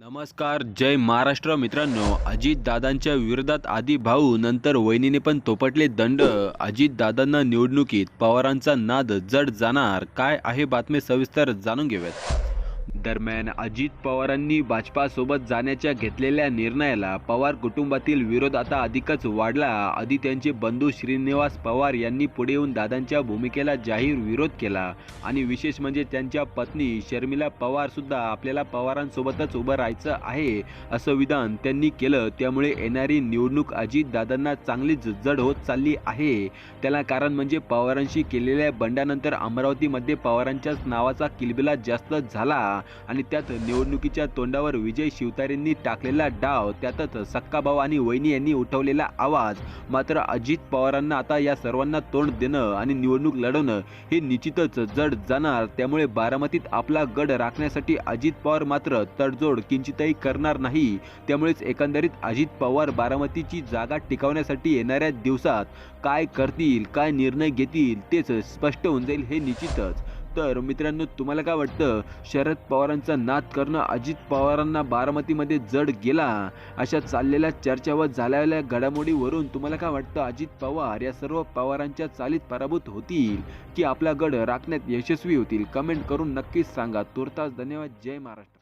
नमस्कार जय महाराष्ट्र मित्रांनो. अजितदादांच्या विरोधात आधी भाऊ नंतर वहिनीने पण तोपटले दंड. अजितदादांना निवडणुकीत पवारांचा नाद जड जाणार. काय आहे बातमी सविस्तर जाणून घेऊयात. दरम्यान अजित पवारांनी भाजपासोबत जाण्याच्या घेतलेल्या निर्णयाला पवार कुटुंबातील विरोध आता अधिकच वाढला. आधी त्यांचे बंधू श्रीनिवास पवार यांनी पुढे येऊन दादांच्या भूमिकेला जाहीर विरोध केला. आणि विशेष म्हणजे त्यांच्या पत्नी शर्मिला पवार सुद्धा आपल्याला पवारांसोबतच उभं राहायचं आहे असं विधान त्यांनी केलं. त्यामुळे येणारी निवडणूक अजित दादांना चांगलीच जड होत चालली आहे. त्याला कारण म्हणजे पवारांशी केलेल्या बंडानंतर अमरावतीमध्ये पवारांच्याच नावाचा किलबिला जास्त झाला. आणि त्यात निवडणुकीच्या तोंडावर विजय शिवतारेंनी टाकलेला डाव त्यातच सक्काभाऊ आणि वहिनी यांनी उठवलेला आवाज. मात्र अजित पवारांना आता या सर्वांना तोंड देणं आणि निवडणूक लढवणं हे निश्चितच जड जाणार. त्यामुळे बारामतीत आपला गड राखण्यासाठी अजित पवार मात्र तडजोड किंचितही करणार नाही. त्यामुळेच एकंदरीत अजित पवार बारामतीची जागा टिकवण्यासाठी येणाऱ्या दिवसात काय करतील काय निर्णय घेतील तेच स्पष्ट होऊन जाईल हे निश्चितच. तर मित्रांनो तुम्हाला काय वाटतं? शरद पवारांचा नाद करणं अजित पवारांना बारामतीमध्ये जड गेला? अशा चाललेल्या चर्चा व झालेल्या घडामोडीवरून तुम्हाला काय वाटतं? अजित पवार या सर्व पवारांच्या चालीत पराभूत होतील की आपला गड राखण्यात यशस्वी होतील? कमेंट करून नक्कीच सांगा. तुर्तास धन्यवाद. जय महाराष्ट्र.